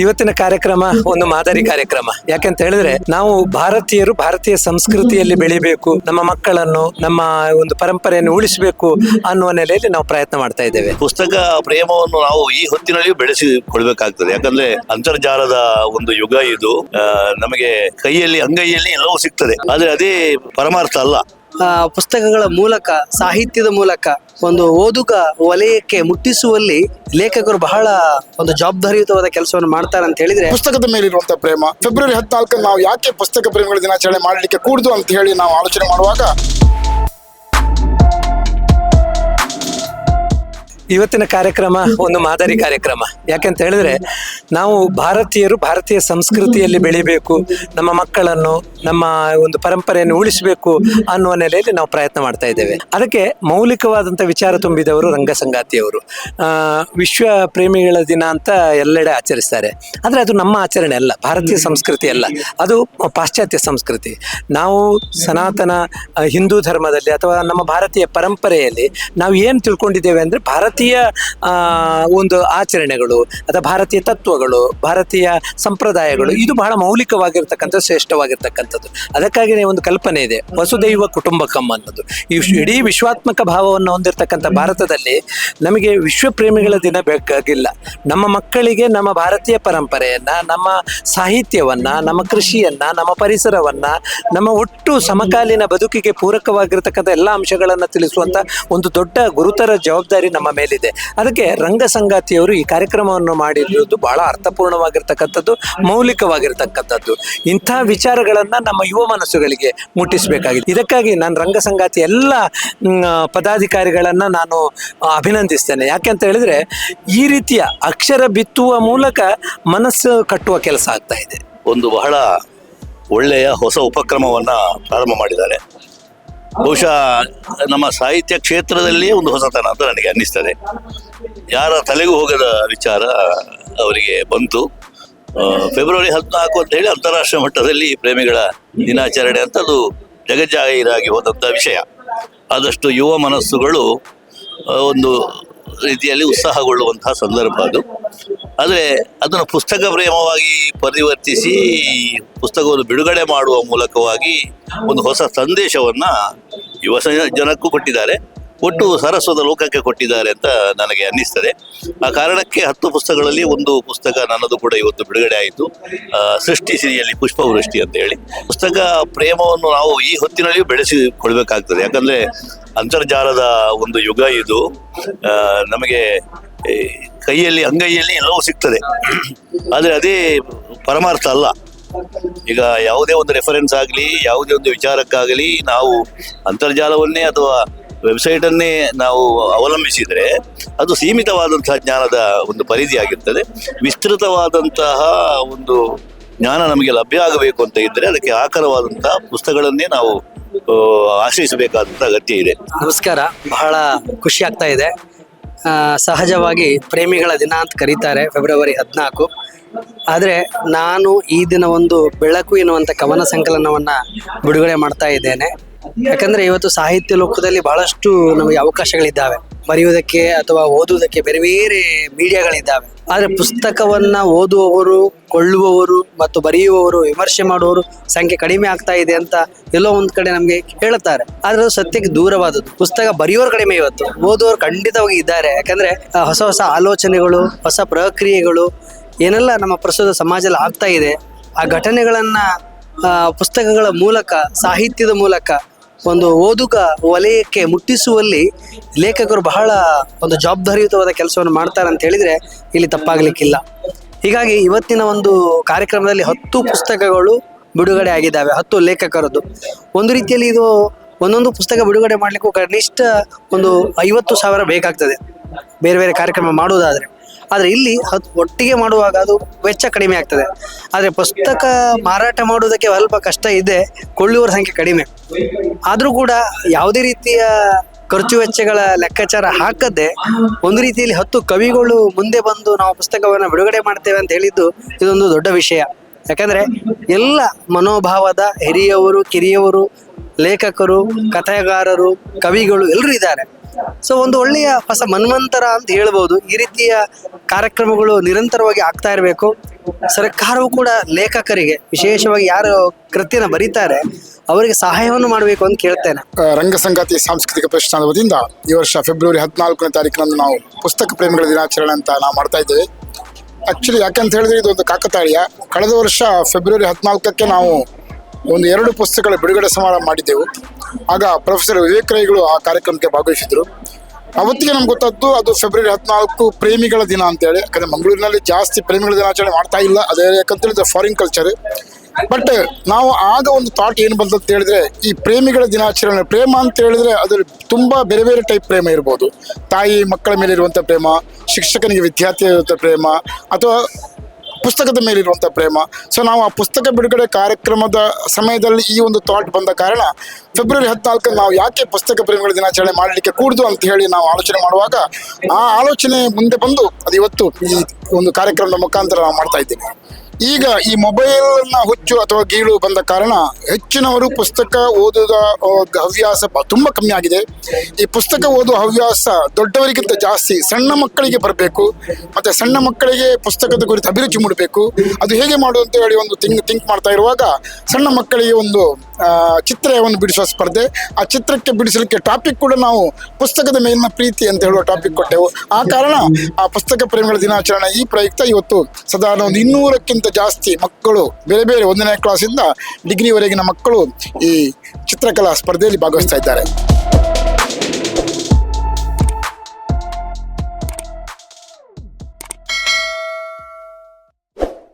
ಇವತ್ತಿನ ಕಾರ್ಯಕ್ರಮ ಒಂದು ಮಾದರಿ ಕಾರ್ಯಕ್ರಮ. ಯಾಕೆಂತ ಹೇಳಿದ್ರೆ ನಾವು ಭಾರತೀಯರು ಭಾರತೀಯ ಸಂಸ್ಕೃತಿಯಲ್ಲಿ ಬೆಳಿಬೇಕು, ನಮ್ಮ ಮಕ್ಕಳನ್ನು, ನಮ್ಮ ಒಂದು ಪರಂಪರೆಯನ್ನು ಉಳಿಸಬೇಕು ಅನ್ನುವ ನೆಲೆಯಲ್ಲಿ ನಾವು ಪ್ರಯತ್ನ ಮಾಡ್ತಾ ಇದ್ದೇವೆ. ಪುಸ್ತಕ ಪ್ರೇಮವನ್ನು ನಾವು ಈ ಹೊತ್ತಿನಲ್ಲಿ ಬೆಳೆಸಿಕೊಳ್ಬೇಕಾಗ್ತದೆ. ಯಾಕಂದ್ರೆ ಅಂತರ್ಜಾಲದ ಒಂದು ಯುಗ ಇದು. ನಮಗೆ ಕೈಯಲ್ಲಿ, ಅಂಗೈಯಲ್ಲಿ ಎಲ್ಲವೂ ಸಿಗ್ತದೆ. ಆದ್ರೆ ಅದೇ ಪರಮಾರ್ಥ ಅಲ್ಲ. ಪುಸ್ತಕಗಳ ಮೂಲಕ ಸಾಹಿತ್ಯದ ಮೂಲಕ ಒಂದು ಓದುಗ ವಲಯಕ್ಕೆ ಮುಟ್ಟಿಸುವಲ್ಲಿ ಲೇಖಕರು ಬಹಳ ಒಂದು ಜವಾಬ್ದಾರಿಯುತವಾದ ಕೆಲಸವನ್ನು ಮಾಡ್ತಾರೆ ಅಂತ ಹೇಳಿದ್ರೆ ಪುಸ್ತಕದ ಮೇಲಿರುವಂತಹ ಪ್ರೇಮ. ಫೆಬ್ರವರಿ ಹದಿನಾಲ್ಕು ನಾವು ಯಾಕೆ ಪುಸ್ತಕ ಪ್ರೇಮಿಗಳ ದಿನಾಚರಣೆ ಮಾಡಲಿಕ್ಕೆ ಕೂಡುದು ಅಂತ ಹೇಳಿ ನಾವು ಆಲೋಚನೆ ಮಾಡುವಾಗ ಇವತ್ತಿನ ಕಾರ್ಯಕ್ರಮ ಒಂದು ಮಾದರಿ ಕಾರ್ಯಕ್ರಮ. ಯಾಕೆಂತ ಹೇಳಿದ್ರೆ ನಾವು ಭಾರತೀಯರು ಭಾರತೀಯ ಸಂಸ್ಕೃತಿಯಲ್ಲಿ ಬೆಳಿಬೇಕು, ನಮ್ಮ ಮಕ್ಕಳನ್ನು, ನಮ್ಮ ಒಂದು ಪರಂಪರೆಯನ್ನು ಉಳಿಸಬೇಕು ಅನ್ನುವ ನೆಲೆಯಲ್ಲಿ ನಾವು ಪ್ರಯತ್ನ ಮಾಡ್ತಾ ಇದ್ದೇವೆ. ಅದಕ್ಕೆ ಮೌಲಿಕವಾದಂಥ ವಿಚಾರ ತುಂಬಿದವರು ರಂಗಸಂಗಾತಿಯವರು. ವಿಶ್ವ ಪ್ರೇಮಿಗಳ ದಿನ ಅಂತ ಎಲ್ಲೆಡೆ ಆಚರಿಸ್ತಾರೆ. ಆದರೆ ಅದು ನಮ್ಮ ಆಚರಣೆ ಅಲ್ಲ, ಭಾರತೀಯ ಸಂಸ್ಕೃತಿ ಅಲ್ಲ. ಅದು ಪಾಶ್ಚಾತ್ಯ ಸಂಸ್ಕೃತಿ. ನಾವು ಸನಾತನ ಹಿಂದೂ ಧರ್ಮದಲ್ಲಿ ಅಥವಾ ನಮ್ಮ ಭಾರತೀಯ ಪರಂಪರೆಯಲ್ಲಿ ನಾವು ಏನು ತಿಳ್ಕೊಂಡಿದ್ದೇವೆ ಅಂದರೆ ಭಾರತೀಯ ಒಂದು ಆಚರಣೆಗಳು, ಅಥವಾ ಭಾರತೀಯ ತತ್ವಗಳು ಭಾರತೀಯ ಸಂಪ್ರದಾಯಗಳು, ಇದು ಬಹಳ ಮೌಲಿಕವಾಗಿರ್ತಕ್ಕಂಥ, ಶ್ರೇಷ್ಠವಾಗಿರ್ತಕ್ಕಂಥದ್ದು. ಅದಕ್ಕಾಗಿನೇ ಒಂದು ಕಲ್ಪನೆ ಇದೆ, ವಸುದೈವ ಕುಟುಂಬಕಂ ಅನ್ನೋದು. ಈ ಇಡೀ ವಿಶ್ವಾತ್ಮಕ ಭಾವವನ್ನು ಹೊಂದಿರತಕ್ಕಂಥ ಭಾರತದಲ್ಲಿ ನಮಗೆ ವಿಶ್ವ ಪ್ರೇಮಿಗಳ ದಿನ ಬೇಕಾಗಿಲ್ಲ. ನಮ್ಮ ಮಕ್ಕಳಿಗೆ ನಮ್ಮ ಭಾರತೀಯ ಪರಂಪರೆಯನ್ನ, ನಮ್ಮ ಸಾಹಿತ್ಯವನ್ನ, ನಮ್ಮ ಕೃಷಿಯನ್ನ, ನಮ್ಮ ಪರಿಸರವನ್ನ, ನಮ್ಮ ಒಟ್ಟು ಸಮಕಾಲೀನ ಬದುಕಿಗೆ ಪೂರಕವಾಗಿರ್ತಕ್ಕಂಥ ಎಲ್ಲ ಅಂಶಗಳನ್ನು ತಿಳಿಸುವಂತ ಒಂದು ದೊಡ್ಡ, ಗುರುತರ ಜವಾಬ್ದಾರಿ ನಮ್ಮ ಮೇಲಿದೆ. ಅದಕ್ಕೆ ರಂಗ ಸಂಗಾತಿಯವರು ಈ ಕಾರ್ಯಕ್ರಮವನ್ನು ಮಾಡಿರುವುದು ಬಹಳ ಅರ್ಥಪೂರ್ಣವಾಗಿರ್ತಕ್ಕಂಥದ್ದು, ಮೌಲಿಕವಾಗಿರ್ತಕ್ಕಂಥದ್ದು. ಇಂಥ ವಿಚಾರಗಳನ್ನ ನಮ್ಮ ಯುವ ಮನಸ್ಸುಗಳಿಗೆ ಮುಟ್ಟಿಸಬೇಕಾಗಿದೆ. ಇದಕ್ಕಾಗಿ ನಾನು ರಂಗ ಸಂಗಾತಿ ಎಲ್ಲ ಪದಾಧಿಕಾರಿಗಳನ್ನು ನಾನು ಅಭಿನಂದಿಸ್ತೇನೆ. ಯಾಕೆ ಅಂತ ಹೇಳಿದ್ರೆ, ಈ ರೀತಿಯ ಅಕ್ಷರ ಬಿತ್ತುವ ಮೂಲಕ ಮನಸ್ಸು ಕಟ್ಟುವ ಕೆಲಸ ಆಗ್ತಾ ಇದೆ. ಒಂದು ಬಹಳ ಒಳ್ಳೆಯ ಹೊಸ ಉಪಕ್ರಮವನ್ನ ಪ್ರಾರಂಭ ಮಾಡಿದ್ದಾರೆ. ಬಹುಶಃ ನಮ್ಮ ಸಾಹಿತ್ಯ ಕ್ಷೇತ್ರದಲ್ಲಿ ಒಂದು ಹೊಸತನ ಅಂತ ನನಗೆ ಅನ್ನಿಸ್ತದೆ. ಯಾರ ತಲೆಗೂ ಹೋಗದ ವಿಚಾರ ಅವರಿಗೆ ಬಂತು. ಫೆಬ್ರವರಿ ಹದಿನಾಲ್ಕು ಅಂತ ಹೇಳಿ ಅಂತಾರಾಷ್ಟ್ರೀಯ ಮಟ್ಟದಲ್ಲಿ ಪ್ರೇಮಿಗಳ ದಿನಾಚರಣೆ ಅಂತ ಅದು ಜಗಜ್ಜಾಹೀರಾಗಿ ಹೋದಂಥ ವಿಷಯ. ಆದಷ್ಟು ಯುವ ಮನಸ್ಸುಗಳು ಒಂದು ರೀತಿಯಲ್ಲಿ ಉತ್ಸಾಹಗೊಳ್ಳುವಂತಹ ಸಂದರ್ಭ ಅದು. ಆದರೆ ಅದನ್ನು ಪುಸ್ತಕ ಪ್ರೇಮವಾಗಿ ಪರಿವರ್ತಿಸಿ, ಪುಸ್ತಕವನ್ನು ಬಿಡುಗಡೆ ಮಾಡುವ ಮೂಲಕವಾಗಿ ಒಂದು ಹೊಸ ಸಂದೇಶವನ್ನು ಯುವ ಜನಕ್ಕೂ ಕೊಟ್ಟಿದ್ದಾರೆ. ಒಟ್ಟು ಸರಸ್ವತ ಲೋಕಕ್ಕೆ ಕೊಟ್ಟಿದ್ದಾರೆ ಅಂತ ನನಗೆ ಅನ್ನಿಸ್ತದೆ. ಆ ಕಾರಣಕ್ಕೆ ಹತ್ತು ಪುಸ್ತಕಗಳಲ್ಲಿ ಒಂದು ಪುಸ್ತಕ ನನ್ನದು ಕೂಡ ಇವತ್ತು ಬಿಡುಗಡೆ ಆಯಿತು. ಸೃಷ್ಟಿ ಸಿರಿಯಲ್ಲಿ ಪುಷ್ಪವೃಷ್ಟಿ ಅಂತ ಹೇಳಿ. ಪುಸ್ತಕ ಪ್ರೇಮವನ್ನು ನಾವು ಈ ಹೊತ್ತಿನಲ್ಲಿ ಬೆಳೆಸಿಕೊಳ್ಬೇಕಾಗ್ತದೆ. ಯಾಕಂದ್ರೆ ಅಂತರ್ಜಾಲದ ಒಂದು ಯುಗ ಇದು. ನಮಗೆ ಕೈಯಲ್ಲಿ, ಅಂಗೈಯಲ್ಲಿ ಎಲ್ಲವೂ ಸಿಗ್ತದೆ. ಆದರೆ ಅದೇ ಪರಮಾರ್ಥ ಅಲ್ಲ. ಈಗ ಯಾವುದೇ ಒಂದು ರೆಫರೆನ್ಸ್ ಆಗಲಿ, ಯಾವುದೇ ಒಂದು ವಿಚಾರಕ್ಕಾಗಲಿ ನಾವು ಅಂತರ್ಜಾಲವನ್ನೇ ಅಥವಾ ವೆಬ್ಸೈಟ್ ಅನ್ನೇ ನಾವು ಅವಲಂಬಿಸಿದರೆ ಅದು ಸೀಮಿತವಾದಂತಹ ಜ್ಞಾನದ ಒಂದು ಪರಿಧಿಯಾಗಿರ್ತದೆ. ವಿಸ್ತೃತವಾದಂತಹ ಒಂದು ಜ್ಞಾನ ನಮಗೆ ಲಭ್ಯ ಆಗಬೇಕು ಅಂತ ಇದ್ದರೆ ಅದಕ್ಕೆ ಆಕರವಾದಂತಹ ಪುಸ್ತಕಗಳನ್ನೇ ನಾವು ಆಶ್ರಯಿಸಬೇಕಾದಂಥ ಅಗತ್ಯ ಇದೆ. ನಮಸ್ಕಾರ. ಬಹಳ ಖುಷಿ ಆಗ್ತಾ ಇದೆ. ಸಹಜವಾಗಿ ಪ್ರೇಮಿಗಳ ದಿನ ಅಂತ ಕರೀತಾರೆ ಫೆಬ್ರವರಿ ಹದಿನಾಲ್ಕು. ಆದರೆ ನಾನು ಈ ದಿನ ಒಂದು ಬೆಳಕು ಎನ್ನುವಂಥ ಕವನ ಸಂಕಲನವನ್ನು ಬಿಡುಗಡೆ ಮಾಡ್ತಾ ಇದ್ದೇನೆ. ಯಾಕಂದ್ರೆ ಇವತ್ತು ಸಾಹಿತ್ಯ ಲೋಕದಲ್ಲಿ ಬಹಳಷ್ಟು ನಮಗೆ ಅವಕಾಶಗಳಿದ್ದಾವೆ. ಬರೆಯುವುದಕ್ಕೆ ಅಥವಾ ಓದುವುದಕ್ಕೆ ಬೇರೆ ಬೇರೆ ಮೀಡಿಯಾಗಳಿದ್ದಾವೆ. ಆದರೆ ಪುಸ್ತಕವನ್ನ ಓದುವವರು, ಕೊಳ್ಳುವವರು ಮತ್ತು ಬರೆಯುವವರು, ವಿಮರ್ಶೆ ಮಾಡುವವರು ಸಂಖ್ಯೆ ಕಡಿಮೆ ಆಗ್ತಾ ಇದೆ ಅಂತ ಎಲ್ಲೋ ಒಂದ್ ಕಡೆ ನಮಗೆ ಹೇಳ್ತಾರೆ. ಆದ್ರೆ ಅದು ಸತ್ಯಕ್ಕೆ ದೂರವಾದದ್ದು. ಪುಸ್ತಕ ಬರೆಯೋರು ಕಡಿಮೆ ಇವತ್ತು. ಓದುವವರು ಖಂಡಿತವಾಗಿ ಇದ್ದಾರೆ. ಯಾಕಂದ್ರೆ ಹೊಸ ಹೊಸ ಆಲೋಚನೆಗಳು, ಹೊಸ ಪ್ರಕ್ರಿಯೆಗಳು ಏನೆಲ್ಲ ನಮ್ಮ ಪ್ರಸ್ತುತ ಸಮಾಜದಲ್ಲಿ ಆಗ್ತಾ ಇದೆ. ಆ ಘಟನೆಗಳನ್ನ ಪುಸ್ತಕಗಳ ಮೂಲಕ, ಸಾಹಿತ್ಯದ ಮೂಲಕ ಒಂದು ಓದುಗ ವಲಯಕ್ಕೆ ಮುಟ್ಟಿಸುವಲ್ಲಿ ಲೇಖಕರು ಬಹಳ ಒಂದು ಜವಾಬ್ದಾರಿಯುತವಾದ ಕೆಲಸವನ್ನು ಮಾಡ್ತಾರೆ ಅಂತ ಹೇಳಿದ್ರೆ ಇಲ್ಲಿ ತಪ್ಪಾಗಲಿಕ್ಕಿಲ್ಲ. ಹೀಗಾಗಿ ಇವತ್ತಿನ ಒಂದು ಕಾರ್ಯಕ್ರಮದಲ್ಲಿ ಹತ್ತು ಪುಸ್ತಕಗಳು ಬಿಡುಗಡೆ ಆಗಿದ್ದಾವೆ, ಹತ್ತು ಲೇಖಕರದ್ದು. ಒಂದು ರೀತಿಯಲ್ಲಿ ಇದು ಒಂದೊಂದು ಪುಸ್ತಕ ಬಿಡುಗಡೆ ಮಾಡಲಿಕ್ಕೂ ಕನಿಷ್ಠ ಒಂದು ಐವತ್ತು ಸಾವಿರ ಬೇಕಾಗ್ತದೆ, ಬೇರೆ ಬೇರೆ ಕಾರ್ಯಕ್ರಮ ಮಾಡುವುದಾದ್ರೆ. ಆದರೆ ಇಲ್ಲಿ ಒಟ್ಟಿಗೆ ಮಾಡುವಾಗ ಅದು ವೆಚ್ಚ ಕಡಿಮೆ ಆಗ್ತದೆ. ಆದರೆ ಪುಸ್ತಕ ಮಾರಾಟ ಮಾಡುವುದಕ್ಕೆ ಸ್ವಲ್ಪ ಕಷ್ಟ ಇದೆ ಕೊಳ್ಳುವರ ಸಂಖ್ಯೆ ಕಡಿಮೆ. ಆದರೂ ಕೂಡ ಯಾವುದೇ ರೀತಿಯ ಖರ್ಚು ವೆಚ್ಚಗಳ ಲೆಕ್ಕಾಚಾರ ಹಾಕದೆ ಒಂದು ರೀತಿಯಲ್ಲಿ ಹತ್ತು ಕವಿಗಳು ಮುಂದೆ ಬಂದು ನಾವು ಪುಸ್ತಕವನ್ನು ಬಿಡುಗಡೆ ಮಾಡ್ತೇವೆ ಅಂತ ಹೇಳಿದ್ದು ಇದೊಂದು ದೊಡ್ಡ ವಿಷಯ. ಯಾಕಂದ್ರೆ ಎಲ್ಲ ಮನೋಭಾವದ ಹಿರಿಯವರು, ಕಿರಿಯವರು, ಲೇಖಕರು, ಕಥೆಗಾರರು, ಕವಿಗಳು ಎಲ್ಲರೂ ಇದ್ದಾರೆ. ಸೊ ಒಂದು ಒಳ್ಳೆಯ ಹೊಸ ಮನ್ವಂತರ ಅಂತ ಹೇಳ್ಬೋದು. ಈ ರೀತಿಯ ಕಾರ್ಯಕ್ರಮಗಳು ನಿರಂತರವಾಗಿ ಆಗ್ತಾ ಇರಬೇಕು. ಸರ್ಕಾರವು ಕೂಡ ಲೇಖಕರಿಗೆ, ವಿಶೇಷವಾಗಿ ಯಾರು ಕೃತಿಯನ್ನು ಬರೀತಾರೆ, ಅವರಿಗೆ ಸಹಾಯವನ್ನು ಮಾಡಬೇಕು ಅಂತ ಕೇಳ್ತೇನೆ. ರಂಗ ಸಂಗಾತಿ ಸಾಂಸ್ಕೃತಿಕ ಪ್ರತಿಷ್ಠಾನದ ವತಿಯಿಂದ ಈ ವರ್ಷ ಫೆಬ್ರವರಿ ಹದಿನಾಲ್ಕನೇ ತಾರೀಕಿನಂದು ನಾವು ಪುಸ್ತಕ ಪ್ರೇಮಿಗಳ ದಿನಾಚರಣೆ ಅಂತ ನಾವು ಮಾಡ್ತಾ ಇದ್ದೇವೆ. ಆಕ್ಚುಲಿ ಯಾಕಂತ ಹೇಳಿದ್ರೆ ಇದು ಒಂದು ಕಾಕತಾಳೀಯ. ಕಳೆದ ವರ್ಷ ಫೆಬ್ರವರಿ ಹದಿನಾಲ್ಕಕ್ಕೆ ನಾವು ಒಂದು ಎರಡು ಪುಸ್ತಕಗಳ ಬಿಡುಗಡೆ ಸಮಾರಂಭ ಮಾಡಿದ್ದೆವು. ಆಗ ಪ್ರೊಫೆಸರ್ ವಿವೇಕ್ ರೈಗಳು ಆ ಕಾರ್ಯಕ್ರಮಕ್ಕೆ ಭಾಗವಹಿಸಿದ್ರು. ಅವತ್ತಿಗೆ ನಮ್ಗೆ ಗೊತ್ತಾಯ್ತು ಅದು ಫೆಬ್ರವರಿ ಹದಿನಾಲ್ಕು ಪ್ರೇಮಿಗಳ ದಿನ ಅಂತೇಳಿ. ಯಾಕಂದ್ರೆ ಮಂಗಳೂರಿನಲ್ಲಿ ಜಾಸ್ತಿ ಪ್ರೇಮಿಗಳ ದಿನಾಚರಣೆ ಮಾಡ್ತಾ ಇಲ್ಲ. ಅದೇ ಯಾಕಂತೇಳಿದ್ರೆ ಫಾರಿನ್ ಕಲ್ಚರ್ ಬಟ್ ನಾವು ಆಗ ಒಂದು ಥಾಟ್ ಏನು ಬಂತಂತ ಹೇಳಿದ್ರೆ, ಈ ಪ್ರೇಮಿಗಳ ದಿನಾಚರಣೆ, ಪ್ರೇಮ ಅಂತ ಹೇಳಿದ್ರೆ ಅದ್ರಲ್ಲಿ ತುಂಬಾ ಬೇರೆ ಬೇರೆ ಟೈಪ್ ಪ್ರೇಮ ಇರ್ಬೋದು. ತಾಯಿ ಮಕ್ಕಳ ಮೇಲೆ ಇರುವಂಥ ಪ್ರೇಮ, ಶಿಕ್ಷಕನಿಗೆ ವಿದ್ಯಾರ್ಥಿ ಇರುವಂಥ ಪ್ರೇಮ, ಅಥವಾ ಪುಸ್ತಕದ ಮೇಲಿರುವಂಥ ಪ್ರೇಮ. ಸೊ ನಾವು ಆ ಪುಸ್ತಕ ಬಿಡುಗಡೆ ಕಾರ್ಯಕ್ರಮದ ಸಮಯದಲ್ಲಿ ಈ ಒಂದು ಥಾಟ್ ಬಂದ ಕಾರಣ ಫೆಬ್ರವರಿ ಹದಿನಾಲ್ಕು ನಾವು ಯಾಕೆ ಪುಸ್ತಕ ಪ್ರೇಮಿಗಳ ದಿನಾಚರಣೆ ಮಾಡಲಿಕ್ಕೆ ಕೂಡುದು ಅಂತ ಹೇಳಿ ನಾವು ಆಲೋಚನೆ ಮಾಡುವಾಗ ಆ ಆಲೋಚನೆ ಮುಂದೆ ಬಂದು ಅದು ಇವತ್ತು ಈ ಒಂದು ಕಾರ್ಯಕ್ರಮದ ಮುಖಾಂತರ ನಾವು ಮಾಡ್ತಾ ಇದ್ದೇವೆ. ಈಗ ಈ ಮೊಬೈಲ್ನ ಹುಚ್ಚು ಅಥವಾ ಗೀಳು ಬಂದ ಕಾರಣ ಹೆಚ್ಚಿನವರು ಪುಸ್ತಕ ಓದುವ ಹವ್ಯಾಸ ತುಂಬಾ ಕಮ್ಮಿ ಆಗಿದೆ. ಈ ಪುಸ್ತಕ ಓದುವ ಹವ್ಯಾಸ ದೊಡ್ಡವರಿಗಿಂತ ಜಾಸ್ತಿ ಸಣ್ಣ ಮಕ್ಕಳಿಗೆ ಬರಬೇಕು, ಮತ್ತೆ ಸಣ್ಣ ಮಕ್ಕಳಿಗೆ ಪುಸ್ತಕದ ಕುರಿತು ಅಭಿರುಚಿ ಮೂಡಬೇಕು. ಅದು ಹೇಗೆ ಮಾಡು ಅಂತ ಹೇಳಿ ಒಂದು ಥಿಂಕ್ ಥಿಂಕ್ ಮಾಡ್ತಾ ಇರುವಾಗ ಸಣ್ಣ ಮಕ್ಕಳಿಗೆ ಒಂದು ಚಿತ್ರವನ್ನು ಬಿಡಿಸುವ ಸ್ಪರ್ಧೆ. ಆ ಚಿತ್ರಕ್ಕೆ ಬಿಡಿಸಲಿಕ್ಕೆ ಟಾಪಿಕ್ ಕೂಡ ನಾವು ಪುಸ್ತಕದ ಮೇಲಿನ ಪ್ರೀತಿ ಅಂತ ಹೇಳುವ ಟಾಪಿಕ್ ಕೊಟ್ಟೆವು. ಆ ಕಾರಣ ಆ ಪುಸ್ತಕ ಪ್ರೇಮಿಗಳ ದಿನಾಚರಣೆ ಈ ಪ್ರಯುಕ್ತ ಇವತ್ತು ಸದಾ ಒಂದು ಇನ್ನೂರಕ್ಕಿಂತ ಜಾಸ್ತಿ ಮಕ್ಕಳು ಬೇರೆ ಬೇರೆ ಒಂದನೇ ಕ್ಲಾಸಿಂದ ಡಿಗ್ರಿವರೆಗಿನ ಮಕ್ಕಳು ಈ ಚಿತ್ರಕಲಾ ಸ್ಪರ್ಧೆಯಲ್ಲಿ ಭಾಗವಹಿಸ್ತಾ ಇದ್ದಾರೆ.